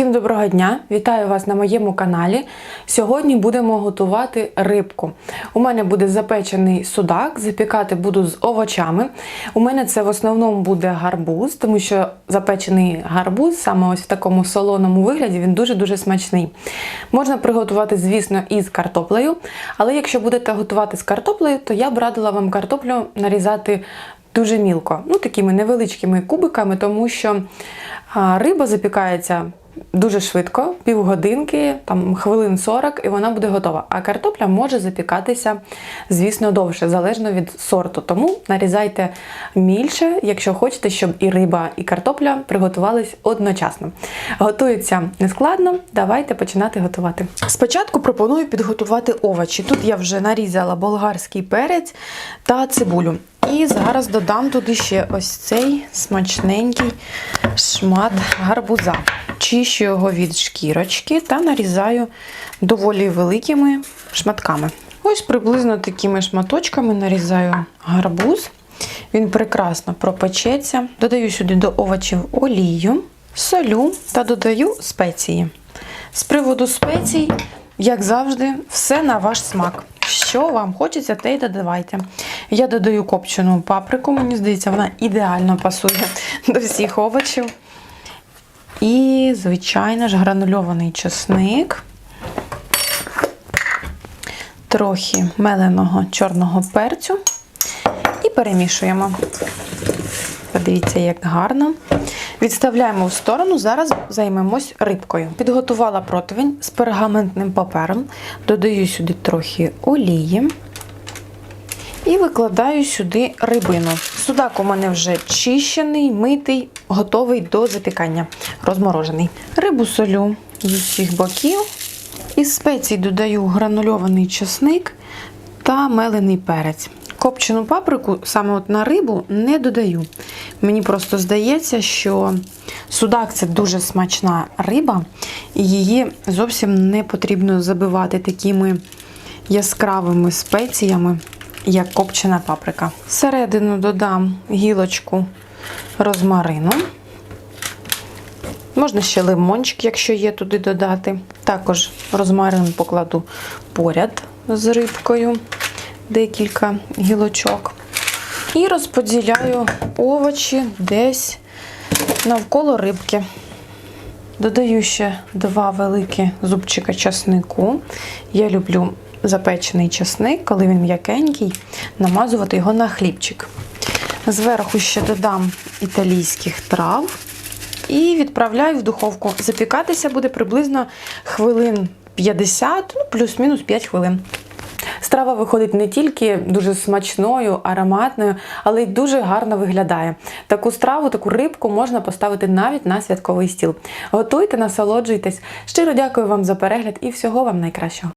Всім доброго дня! Вітаю вас на моєму каналі. Сьогодні будемо готувати рибку. У мене буде запечений судак, запікати буду з овочами. У мене це в основному буде гарбуз, тому що запечений гарбуз саме ось в такому солоному вигляді він дуже-дуже смачний. Можна приготувати, звісно, із картоплею, але якщо будете готувати з картоплею, то я б радила вам картоплю нарізати дуже мілко, ну такими невеличкими кубиками, тому що риба запікається дуже швидко, півгодинки, там хвилин 40, і вона буде готова. А картопля може запікатися, звісно, довше, залежно від сорту. Тому нарізайте мільше, якщо хочете, щоб і риба, і картопля приготувались одночасно. Готується нескладно. Давайте починати готувати. Спочатку пропоную підготувати овочі. Тут я вже нарізала болгарський перець та цибулю. І зараз додам туди ще ось цей смачненький шмат гарбуза. Чищу його від шкірочки та нарізаю доволі великими шматками. Ось приблизно такими шматочками нарізаю гарбуз. Він прекрасно пропечеться. Додаю сюди до овочів олію, солю та додаю спеції. З приводу спецій, як завжди, все на ваш смак. Що вам хочеться, те й додавайте. Я додаю копчену паприку, мені здається, вона ідеально пасує до всіх овочів. І, звичайно ж, гранульований чесник, трохи меленого чорного перцю і перемішуємо. Подивіться, як гарно. Відставляємо в сторону, зараз займемось рибкою. Підготувала противень з пергаментним папером, додаю сюди трохи олії і викладаю сюди рибину. Судак у мене вже чищений, митий, готовий до запікання, розморожений. Рибу солю з усіх боків. Із спецій додаю гранульований чесник та мелений перець. Копчену паприку саме от на рибу не додаю. Мені просто здається, що судак це дуже смачна риба, і її зовсім не потрібно забивати такими яскравими спеціями, як копчена паприка. Всередину додам гілочку розмарину. Можна ще лимончик, якщо є туди додати. Також розмарин покладу поряд з рибкою декілька гілочок. І розподіляю овочі десь навколо рибки. Додаю ще два великі зубчика часнику. Я люблю запечений часник, коли він м'якенький, намазувати його на хлібчик. Зверху ще додам італійських трав і відправляю в духовку. Запікатися буде приблизно хвилин 50, ну, плюс-мінус 5 хвилин. Страва виходить не тільки дуже смачною, ароматною, але й дуже гарно виглядає. Таку страву, таку рибку можна поставити навіть на святковий стіл. Готуйте, насолоджуйтесь. Щиро дякую вам за перегляд і всього вам найкращого.